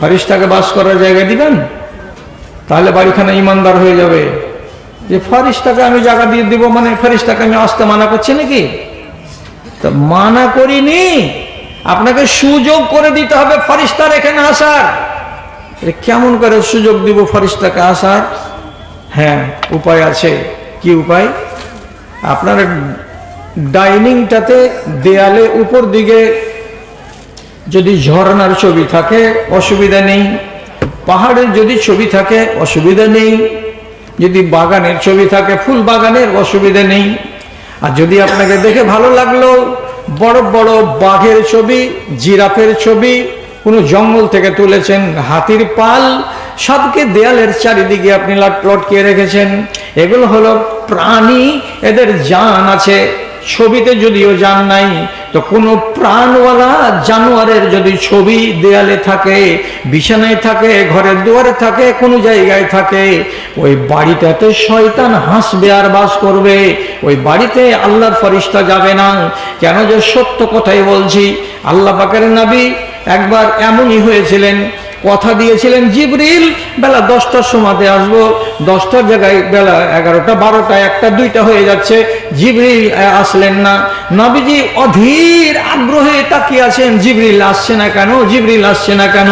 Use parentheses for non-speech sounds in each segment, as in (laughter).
ফারিস্তাকে বাস করার জায়গা দিবেন? তাহলে বাড়িখানা ইমানদার হয়ে যাবে। যে ফারিস্তাকে আমি জায়গা দিয়ে দিব মানে ফারিস্তাকে আমি আসতে মানা করছি নাকি? তা মানা করিনি। আপনাকে সুযোগ করে দিতে হবে ফারিস্তার এখানে আসার। কেমন করে সুযোগ দিব ফারিস্তাকে আসার? হ্যাঁ উপায় আছে। কি উপায়? আপনার ডাইনিংটাতে দেয়ালে উপর দিকে যদি ঝর্ণার ছবি থাকে, অসুবিধা নেই। পাহাড়ের যদি ছবি থাকে, অসুবিধা নেই। যদি বাগানের ছবি থাকে, ফুল বাগানের অসুবিধা নেই। আর যদি আপনাকে দেখে ভালো লাগল, বড় বড় বাঘের ছবি, জিরাফের ছবি, কোনো জঙ্গল থেকে তুলেছেন হাতির পাল সবকে দেয়ালের চারিদিকে আপনি লট- লটকিয়ে রেখেছেন। এগুলো হলো প্রাণী, এদের জান আছে। ছবিতে যদিও যান নাই, তো কোনো প্রাণওয়ালা জানোয়ারের যদি ছবি দেয়ালে থাকে, বিছানায় থাকে, ঘরের দুয়ারে থাকে, কোনো জায়গায় থাকে, ওই বাড়িটাতে শয়তান হাসবে আর বাস করবে। ওই বাড়িতে আল্লাহর ফরিস্তা যাবে না। কেন যে সত্য কথাই বলছি, আল্লাহ পাকের নাবি একবার এমনই হয়েছিলেন কথা দিয়েছিলেন জিবরিল, বেলা দশটার সময়তে আসব। দশটার জায়গায় বেলা এগারোটা, বারোটা, একটা, দুইটা হয়ে যাচ্ছে। জিবরিল আসলেন না। নবীজি অধীর আগ্রহে তাকিয়ে আছেন, জিবরিল আসছে না কেন? জিবরিল আসছে না কেন?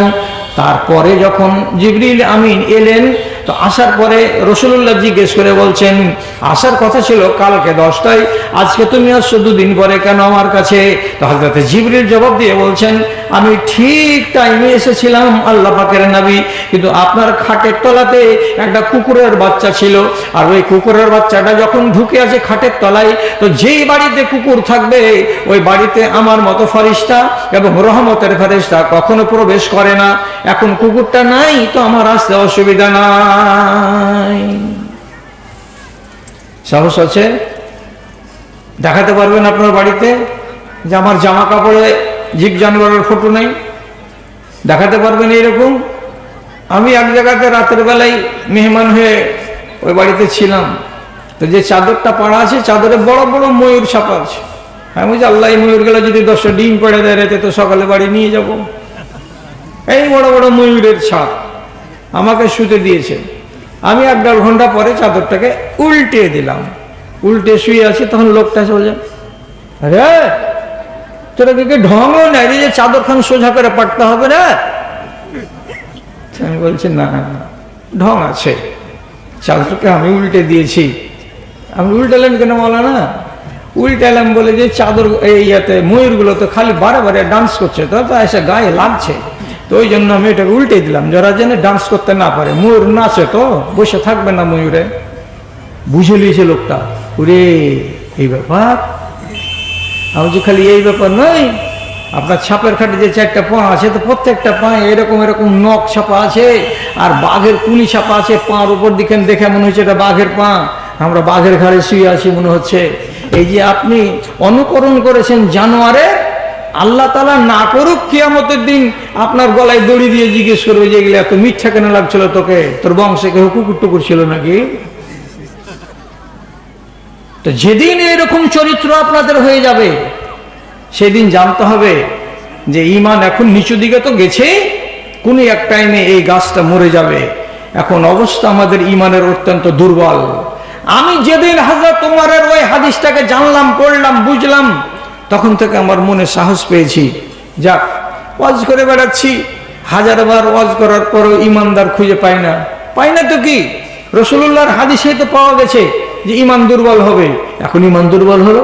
তারপরে যখন জিবরিল, আমিন এলেন, তো আসার পরে রসুল্লাহ জিজ্ঞেস করে বলছেন, আসার কথা ছিল কালকে দশটায়, আজকে তুমি আসছো দুদিন পরে কেন আমার কাছে? তো হজরতে জিবরিল জবাব দিয়ে বলছেন আমি ঠিক টাইমে এসেছিলাম, আল্লাহ পাকের নাবি। কিন্তু আপনার খাটের তলাতে একটা কুকুরের বাচ্চা ছিল। আর ওই কুকুরের বাচ্চাটা যখন ঢুকে আছে খাটের তলায়, তো যেই বাড়িতে কুকুর থাকবে, ওই বাড়িতে আমার মতো ফারিস্তা এবং রহমতের ফারিস্তা কখনো প্রবেশ করে না। এখন কুকুরটা নাই, তো আমার আসতে অসুবিধা নাই। সাহস আছে? দেখাতে পারবেন আপনার বাড়িতে যে আমার জামা কাপড়ে জীব জানোয়ারের ফটো নেই। দেখাতে পারবেন এইরকম আমি এক জায়গাতে রাতের বেলায় মেহমান হয়ে ওই বাড়িতে ছিলাম। তো যে চাদরটা পাড়া আছে, চাদরে বড় বড় ময়ূর ছাপা আছে। আমি বলছি, আল্লাহ ময়ূরগুলো যদি দশটা ডিম পড়ে দেয় রেতে, তো সকালে বাড়ি নিয়ে যাব। এই বড় বড় ময়ূরের ছাপ আমাকে শুতে দিয়েছে। আমি এক দেড় ঘণ্টা পরে চাদরটাকে উল্টে দিলাম। উল্টে শুয়ে আছি, তখন লোকটা চলে যায়। আরে তোরা কি ঢঙও নাই যে চাদর খান সোজা করে পাঠতে হবে না? আমি বলছি, না ঢং আছে। চাদরকে আমি উল্টে দিয়েছি। আমি উল্টালেন কেন বলা না? উল্টালাম বলে যে চাদর এই ইয়াতে ময়ূরগুলো তো খালি বারে বারে ডান্স করছে, তো এসে গায়ে লাগছে। তো ওই জন্য আমি এটাকে উল্টে দিলাম। যারা জেনে ডান্স করতে না পারে, ময়ূর নাচে তো, বসে থাকবে না ময়ূরে। বুঝে নিয়েছে লোকটা। ওরে, এই ব্যাপার? আমি যে খালি এই ব্যাপার নয় আপনার ছাপের খাটে যে চারটা পা আছে, তো প্রত্যেকটা পায়ে এরকম এরকম নখ ছাপা আছে, আর বাঘের কুনি ছাপা আছে পাঁর উপর দিকে দেখে মনে হচ্ছে এটা বাঘের পা। আমরা বাঘের ঘাড়ে শুয়ে আছি মনে হচ্ছে। এই যে আপনি অনুকরণ করেছেন জানোয়ারের আল্লাহ তালা না করুক কিয়ামতের দিন আপনার গলায় দড়ি দিয়ে জিজ্ঞেস করবে যে এগুলো এত মিথ্যা কেন লাগছিল তোকে? তোর বংশে কেউ কুকুর টুকুর ছিল নাকি? তো যেদিন এরকম চরিত্র আপনাদের হয়ে যাবে, সেদিন জানতে হবে যে ইমান এখন নিচু দিকে তো গেছে, কোন এক টাইমে এই গাছটা মরে যাবে। এখন অবস্থা আমাদের ইমানের অত্যন্ত দুর্বল। আমি যেদিন হাজার তোমারের ওই হাদিসটাকে জানলাম, পড়লাম, বুঝলাম, তখন থেকে আমার মনে সাহস পেয়েছি। যাক, ওয়াজ করে বেড়াচ্ছি। হাজারবার ওয়াজ করার পরও ইমানদার খুঁজে পাই না। পাই না তো কি? রসুল্লাহর হাদিসে তো পাওয়া গেছে। যে ইমান দুর্বল হবে। এখন ইমান দুর্বল হলো।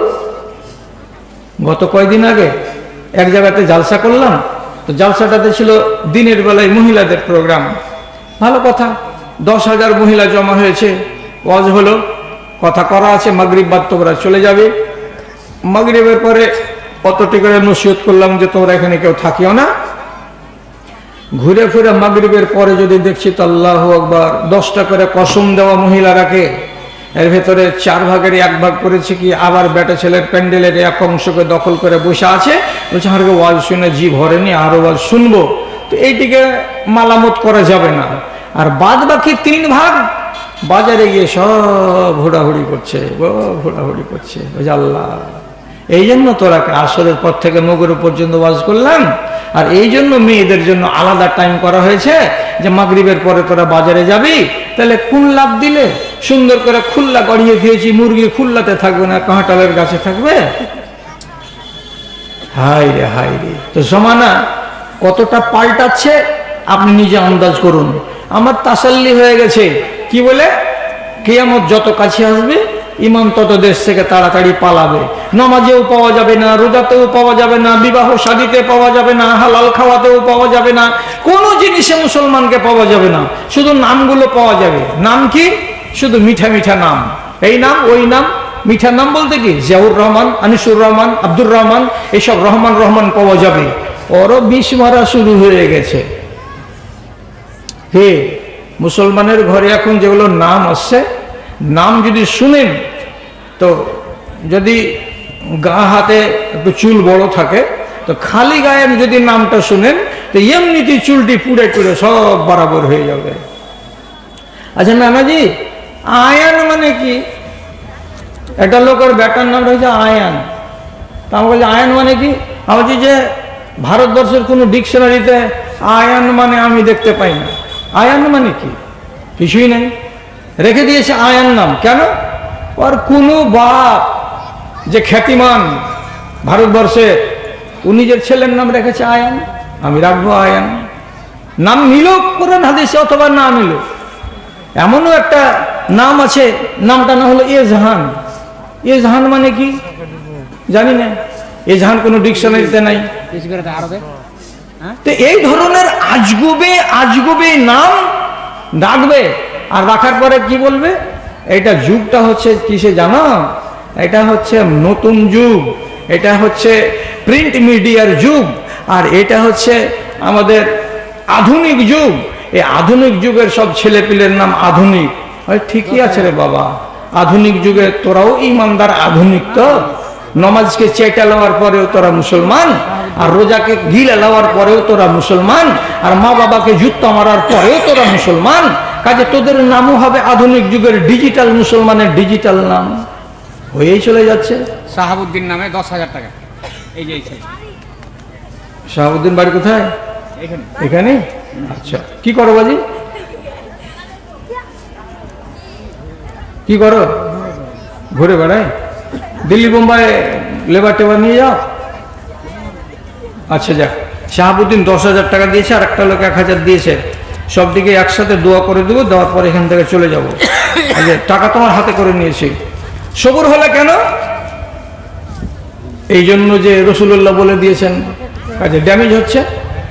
গত কয়দিন আগে এক জায়গাতে জালসা করলাম। তো জালসাটাতে ছিল দিনের বেলায় মহিলাদের প্রোগ্রাম। ভালো কথা, দশ হাজার মহিলা জমা হয়েছে। ওয়াজ হলো, কথা করা আছে, মাগরিব বাদ তোমরা চলে যাবে। মাগরিবের পরে অতটি করে নসিহত করলাম যে তোমরা এখানে কেউ থাকিও না। ঘুরে ফিরে মাগরিবের পরে যদি দেখছি তো আল্লাহ আকবার, দশটা করে কসম দেওয়া মহিলারাকে এর ভেতরে চার ভাগের এক ভাগ করেছে কি, আবার বেটা ছেলের প্যান্ডেলের এক অংশকে দখল করে বসে আছে। বলছে আমাকে ওয়াজ শুনে জি ভরেনি আরও ওয়াজ শুনব। তো এইটিকে মালামত করা যাবে না। আর বাদ বাকি তিন ভাগ বাজারে গিয়ে সব হুড়াহুড়ি করছে ও হুড়াহুড়ি করছে। আল্লাহ, এই জন্য তোরা আসরের পর থেকে মগরের পর্যন্ত ওয়াজ করলাম। আর এই জন্য মেয়েদের জন্য আলাদা টাইম করা হয়েছে। যে মাগরিবের পরে তোরা বাজারে যাবি, তাহলে কোন লাভ দিলে সুন্দর করে খুল্লা গড়িয়ে দিয়েছি, মুরগি খুল্লাতে থাকবে না কাঁটালের গাছে থাকবে? হাই রে হাই রে। তো জমানা কতটা পাল্টাচ্ছে, আপনি নিজে আন্দাজ করুন। আমার তাসাল্লি হয়ে গেছে। কি বলে? কিয়ামত যত কাছে আসবে ইমাম তত দেশ থেকে তাড়াতাড়ি পালাবে। নমাজেও পাওয়া যাবে না, রোজাতেও পাওয়া যাবে না, বিবাহ শাদিতে পাওয়া যাবে না, হালাল খাওয়াতেও পাওয়া যাবে না, কোনো জিনিসে মুসলমানকে পাওয়া যাবে না। শুধু নামগুলো পাওয়া যাবে। নাম কি? শুধু মিঠা মিঠা নাম। এই নাম, ওই নাম, মিঠা নাম বলতে কি? জিয়াউর রহমান, আনিসুর রহমান, আব্দুর রহমান, এসব রহমান রহমান পাওয়া যাবে। ওরও বিষ মারা শুরু হয়ে গেছে। হে, মুসলমানের ঘরে এখন যেগুলো নাম আসছে নাম যদি শুনেন তো যদি গা হাতে একটু চুল বড় থাকে, তো খালি গায়ের যদি নামটা শুনেন, তো এমনিতেই চুলটি পুড়ে টুড়ে সব বরাবর হয়ে যাবে। আচ্ছা নানাজি, আয়ান মানে কি? একটা লোকের ব্যাটার নাম রয়েছে আয়ান। তা আমি বলছি, আয়ান মানে কি? আমি বলছি যে, ভারতবর্ষের কোনো ডিকশনারিতে আয়ান মানে আমি দেখতে পাই না। আয়ান মানে কি? কিছুই নেই। রেখে দিয়েছে আয়ান নাম। কেন? ওর কোনো বাপ যে খ্যাতিমান ভারতবর্ষে, ও নিজের ছেলের নাম রেখেছে আয়ান। আমি রাখব আয়ান। নাম নিল কোরআন হাদিসে অথবা না নিল এমনও একটা নাম আছে, নামটা না হলো এজাহান। এজাহান মানে কি? জানি না। এজাহান কোনো ডিকশনারিতে নাই। তো এই ধরনের আজগুবে আজগুবে নাম ডাকবে। আর রাখার পরে কি বলবে? এটা যুগটা হচ্ছে কিসে জানো? এটা হচ্ছে নতুন যুগ। এটা হচ্ছে প্রিন্ট মিডিয়ার যুগ। আর এটা হচ্ছে আমাদের আধুনিক যুগ। এই আধুনিক যুগের সব ছেলেপিলের নাম আধুনিক। ঠিকই আছে রে বাবা। আধুনিক যুগে তোরাও ইমানদার আধুনিক তো। নমাজকে চেটা লওয়ার পরেও তোরা মুসলমান, আর রোজাকে গিলে লওয়ার পরেও তোরা মুসলমান, আর মা বাবাকে জুত্তা মারার পরেও তোরা মুসলমান। কাজে তোদের নামও হবে আধুনিক যুগের ডিজিটাল মুসলমানের ডিজিটাল নাম। হয়েই চলে যাচ্ছে। শাহাবুদ্দিন নামে দশ হাজার টাকা। এই যে শাহাবুদ্দিন বাড়ি কোথায়? এখানে। এখানে? আচ্ছা। কি করো বাজি? কি করো? ঘুরে বেড়ায়? দিল্লি বোম্বাই লেবার টেবার নিয়ে যাও? আচ্ছা যাক। শাহাবুদ্দিন দশ হাজার টাকা দিয়েছে আর একটা লোক এক হাজার দিয়েছে। সব দিকে একসাথে দোয়া করে দেবো দেওয়ার পর এখান থেকে চলে যাব। (coughs) টাকা তোমার হাতে করে নিয়েছি। সবুর হলে কেন? এই জন্য যে রসুল্লাহ বলে দিয়েছেন কাজে ড্যামেজ হচ্ছে।